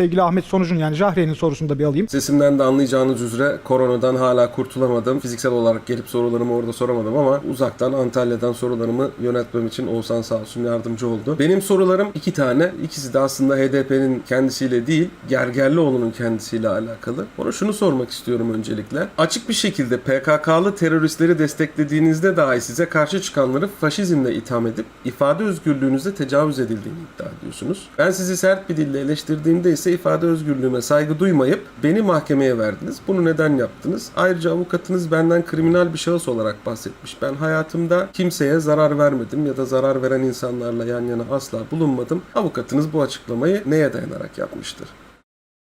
Sevgili Ahmet Sonuc'un yani Jahre'nin sorusunu da bir alayım. Sesimden de anlayacağınız üzere koronadan hala kurtulamadım. Fiziksel olarak gelip sorularımı orada soramadım ama uzaktan Antalya'dan sorularımı yönetmem için Oğuzhan sağ olsun yardımcı oldu. Benim sorularım iki tane. İkisi de aslında HDP'nin kendisiyle değil, Gergerlioğlu'nun kendisiyle alakalı. Ona şunu sormak istiyorum öncelikle. Açık bir şekilde PKK'lı teröristleri desteklediğinizde dahi size karşı çıkanları faşizmle itham edip ifade özgürlüğünüze tecavüz edildiğini iddia ediyorsunuz. Ben sizi sert bir dille eleştirdiğimde ise ifade özgürlüğüme saygı duymayıp beni mahkemeye verdiniz. Bunu neden yaptınız? Ayrıca avukatınız benden kriminal bir şahıs olarak bahsetmiş. Ben hayatımda kimseye zarar vermedim ya da zarar veren insanlarla yan yana asla bulunmadım. Avukatınız bu açıklamayı neye dayanarak yapmıştır?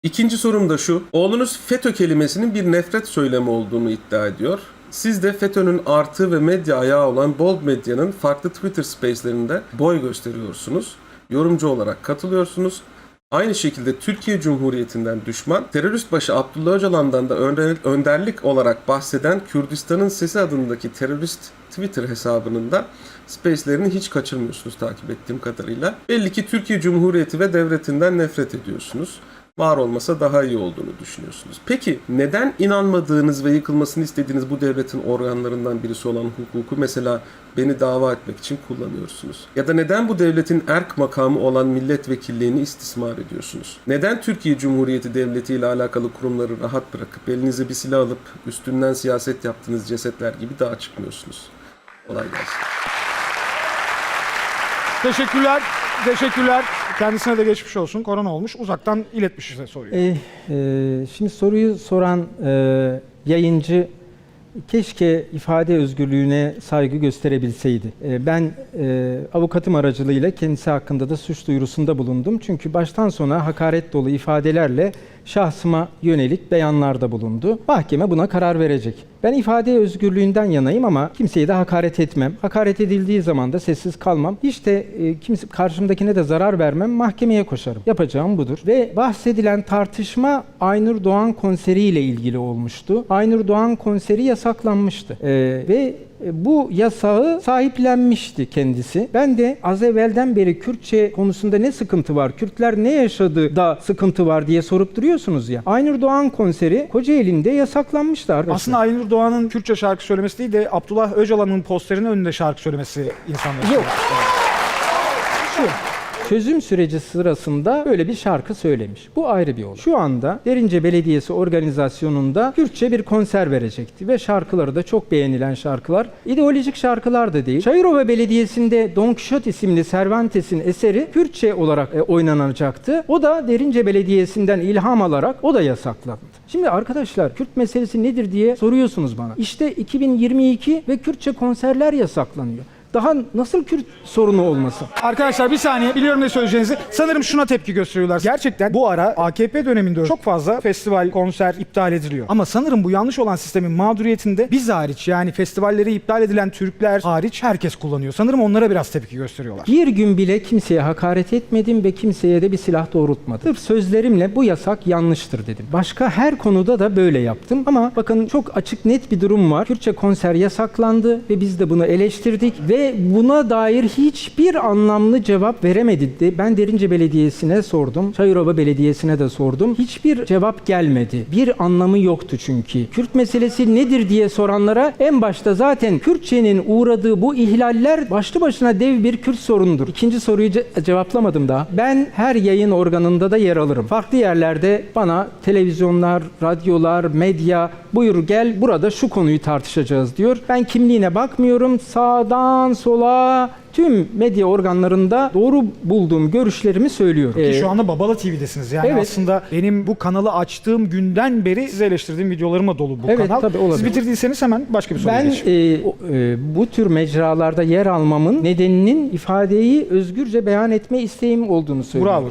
İkinci sorum da şu. Oğlunuz FETÖ kelimesinin bir nefret söylemi olduğunu iddia ediyor. Siz de FETÖ'nün artı ve medya ayağı olan Bold Medya'nın farklı Twitter space'lerinde boy gösteriyorsunuz. Yorumcu olarak katılıyorsunuz. Aynı şekilde Türkiye Cumhuriyeti'nden düşman, terörist başı Abdullah Öcalan'dan da önder- önderlik olarak bahseden Kürdistan'ın Sesi adındaki terörist Twitter hesabının da space'lerini hiç kaçırmıyorsunuz takip ettiğim kadarıyla. Belli ki Türkiye Cumhuriyeti ve devletinden nefret ediyorsunuz var olmasa daha iyi olduğunu düşünüyorsunuz. Peki neden inanmadığınız ve yıkılmasını istediğiniz bu devletin organlarından birisi olan hukuku mesela beni dava etmek için kullanıyorsunuz? Ya da neden bu devletin erk makamı olan milletvekilliğini istismar ediyorsunuz? Neden Türkiye Cumhuriyeti Devleti ile alakalı kurumları rahat bırakıp elinize bir silah alıp üstünden siyaset yaptığınız cesetler gibi daha çıkmıyorsunuz? Kolay gelsin. Teşekkürler. Teşekkürler. Kendisine de geçmiş olsun. Korona olmuş. Uzaktan iletmiş size soruyu. E, e, şimdi soruyu soran e, yayıncı keşke ifade özgürlüğüne saygı gösterebilseydi. E, ben e, avukatım aracılığıyla kendisi hakkında da suç duyurusunda bulundum. Çünkü baştan sona hakaret dolu ifadelerle şahsıma yönelik beyanlarda bulundu. Mahkeme buna karar verecek. Ben ifade özgürlüğünden yanayım ama kimseye de hakaret etmem. Hakaret edildiği zaman da sessiz kalmam. Hiç de e, kimse karşımdakine de zarar vermem. Mahkemeye koşarım. Yapacağım budur. Ve bahsedilen tartışma Aynur Doğan konseriyle ilgili olmuştu. Aynur Doğan konseri yasaklanmıştı. E, ve bu yasağı sahiplenmişti kendisi. Ben de az evvelden beri Kürtçe konusunda ne sıkıntı var, Kürtler ne yaşadı da sıkıntı var diye sorup duruyorsunuz ya. Aynur Doğan konseri Kocaeli'nde yasaklanmıştı arkadaşlar. Aslında Aynur Doğan'ın Kürtçe şarkı söylemesi değil de Abdullah Öcalan'ın posterinin önünde şarkı söylemesi insanlar. Yok. Şu çözüm süreci sırasında böyle bir şarkı söylemiş. Bu ayrı bir olay. Şu anda Derince Belediyesi organizasyonunda Kürtçe bir konser verecekti ve şarkıları da çok beğenilen şarkılar. İdeolojik şarkılar da değil. Çayırova Belediyesi'nde Don Quixote isimli Cervantes'in eseri Kürtçe olarak e, oynanacaktı. O da Derince Belediyesi'nden ilham alarak o da yasaklandı. Şimdi arkadaşlar Kürt meselesi nedir diye soruyorsunuz bana. İşte 2022 ve Kürtçe konserler yasaklanıyor. Daha nasıl Kürt sorunu olmasın? Arkadaşlar bir saniye biliyorum ne söyleyeceğinizi. Sanırım şuna tepki gösteriyorlar. Gerçekten bu ara AKP döneminde çok fazla festival, konser iptal ediliyor. Ama sanırım bu yanlış olan sistemin mağduriyetinde biz hariç yani festivalleri iptal edilen Türkler hariç herkes kullanıyor. Sanırım onlara biraz tepki gösteriyorlar. Bir gün bile kimseye hakaret etmedim ve kimseye de bir silah doğrultmadım. Sırf sözlerimle bu yasak yanlıştır dedim. Başka her konuda da böyle yaptım. Ama bakın çok açık net bir durum var. Kürtçe konser yasaklandı ve biz de bunu eleştirdik ve buna dair hiçbir anlamlı cevap veremedi. Ben Derince Belediyesi'ne sordum. Çayırova Belediyesi'ne de sordum. Hiçbir cevap gelmedi. Bir anlamı yoktu çünkü. Kürt meselesi nedir diye soranlara en başta zaten Kürtçenin uğradığı bu ihlaller başlı başına dev bir Kürt sorunudur. İkinci soruyu ce- cevaplamadım daha. Ben her yayın organında da yer alırım. Farklı yerlerde bana televizyonlar, radyolar, medya buyur gel burada şu konuyu tartışacağız diyor. Ben kimliğine bakmıyorum. Sağdan sola tüm medya organlarında doğru bulduğum görüşlerimi söylüyorum. Ki Ee, şu anda Babala TV'desiniz. Yani evet. aslında benim bu kanalı açtığım günden beri size eleştirdiğim videolarıma dolu bu Evet, kanal. tabii olabilir. Siz bitirdiyseniz hemen başka bir soruya Ben geçeyim. e, o- e, bu tür mecralarda yer almamın nedeninin ifadeyi özgürce beyan etme isteğim olduğunu söylüyorum. Bravo.